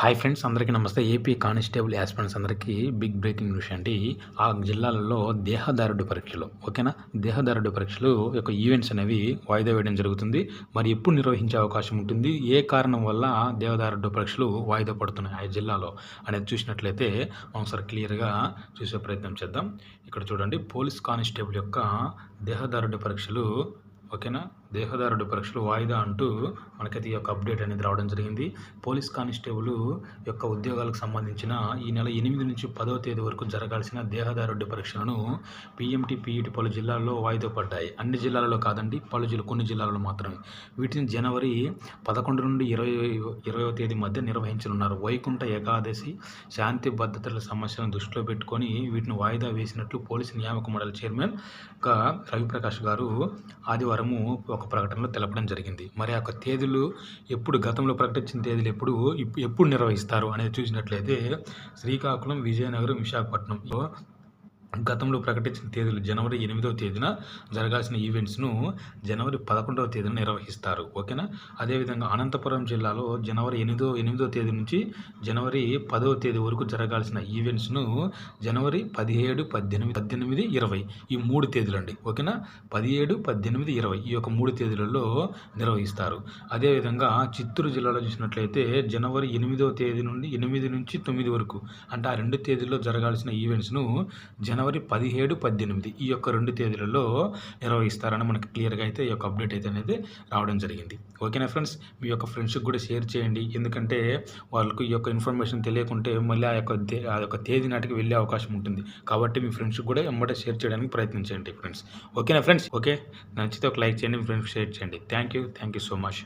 Hi friends అందరికీ నమస్తే. AP constable aspirants అందరికీ బిగ్ బ్రేకింగ్ న్యూస్ అండి. ఆ జిల్లాలలో దేహదారుడి పరీక్షలు ఓకేనా? దేహదారుడు పరీక్షలు యొక్క ఈవెంట్స్ అనేవి వాయిదా వేయడం జరుగుతుంది. మరి ఎప్పుడు నిర్వహించే అవకాశం ఉంటుంది? ఏ కారణం వల్ల దేహదారుడు పరీక్షలు వాయిదా పడుతున్నాయి ఆ జిల్లాలో అనేది చూసినట్లయితే ఒకసారి క్లియర్గా చూసే ప్రయత్నం చేద్దాం. ఇక్కడ చూడండి పోలీస్ కానిస్టేబుల్ యొక్క దేహదారుడు పరీక్షలు ఓకేనా? దేహదారుడి పరీక్షలు వాయిదా అంటూ మనకైతే ఈ యొక్క అప్డేట్ అనేది రావడం జరిగింది. పోలీస్ కానిస్టేబుల్ యొక్క ఉద్యోగాలకు సంబంధించిన ఈ నెల ఎనిమిది నుంచి పదవ తేదీ వరకు జరగాల్సిన దేహదారుడి పరీక్షలను పీఎంటీ పిఈటి పలు జిల్లాల్లో వాయిదా పడ్డాయి. అన్ని జిల్లాలలో కాదండి పలు జిల్లా కొన్ని జిల్లాలలో మాత్రమే. వీటిని జనవరి పదకొండు నుండి ఇరవై ఇరవై తేదీ మధ్య నిర్వహించనున్నారు. వైకుంఠ ఏకాదశి శాంతి భద్రతల సమస్యలను దృష్టిలో పెట్టుకొని వీటిని వాయిదా వేసినట్లు పోలీసు నియామక మండలి చైర్మన్ రవిప్రకాష్ గారు ఆదివారము ఒక ప్రకటనలో తెలపడం జరిగింది. మరి ఆ యొక్క తేదీలు ఎప్పుడు గతంలో ప్రకటించిన తేదీలు ఎప్పుడు ఎప్పుడు నిర్వహిస్తారు అనేది చూసినట్లయితే శ్రీకాకుళం విజయనగరం విశాఖపట్నంలో గతంలో ప్రకటించిన తేదీలు జనవరి ఎనిమిదవ తేదీన జరగాల్సిన ఈవెంట్స్ను జనవరి పదకొండవ తేదీన నిర్వహిస్తారు ఓకేనా? అదేవిధంగా అనంతపురం జిల్లాలో జనవరి ఎనిమిదో ఎనిమిదో తేదీ నుంచి జనవరి పదవ తేదీ వరకు జరగాల్సిన ఈవెంట్స్ను జనవరి పదిహేడు పద్దెనిమిది పద్దెనిమిది ఇరవై ఈ మూడు తేదీలు అండి ఓకేనా? పదిహేడు పద్దెనిమిది ఇరవై ఈ యొక్క మూడు తేదీలలో నిర్వహిస్తారు. అదేవిధంగా చిత్తూరు జిల్లాలో చూసినట్లయితే జనవరి ఎనిమిదవ తేదీ నుండి ఎనిమిది నుంచి తొమ్మిది వరకు అంటే ఆ రెండు తేదీల్లో జరగాల్సిన ఈవెంట్స్ను జన జనవరి పదిహేడు పద్దెనిమిది ఈ యొక్క రెండు తేదీలలో నిర్వహిస్తారని మనకి క్లియర్గా అయితే ఈ యొక్క అప్డేట్ అయితే అనేది రావడం జరిగింది. ఓకేనా ఫ్రెండ్స్? మీ యొక్క ఫ్రెండ్స్కి కూడా షేర్ చేయండి. ఎందుకంటే వాళ్ళకు ఈ యొక్క ఇన్ఫర్మేషన్ తెలియకుంటే మళ్ళీ ఆ యొక్క ఆ యొక్క తేదీ నాటికి వెళ్ళే అవకాశం ఉంటుంది. కాబట్టి మీ ఫ్రెండ్స్కి కూడా ఎమ్మటే షేర్ చేయడానికి ప్రయత్నించండి ఫ్రెండ్స్. ఓకేనా ఫ్రెండ్స్? ఓకే. నచ్చితే ఒక లైక్ చేయండి మీ ఫ్రెండ్స్ షేర్ చేయండి. Thank you. Thank you so much.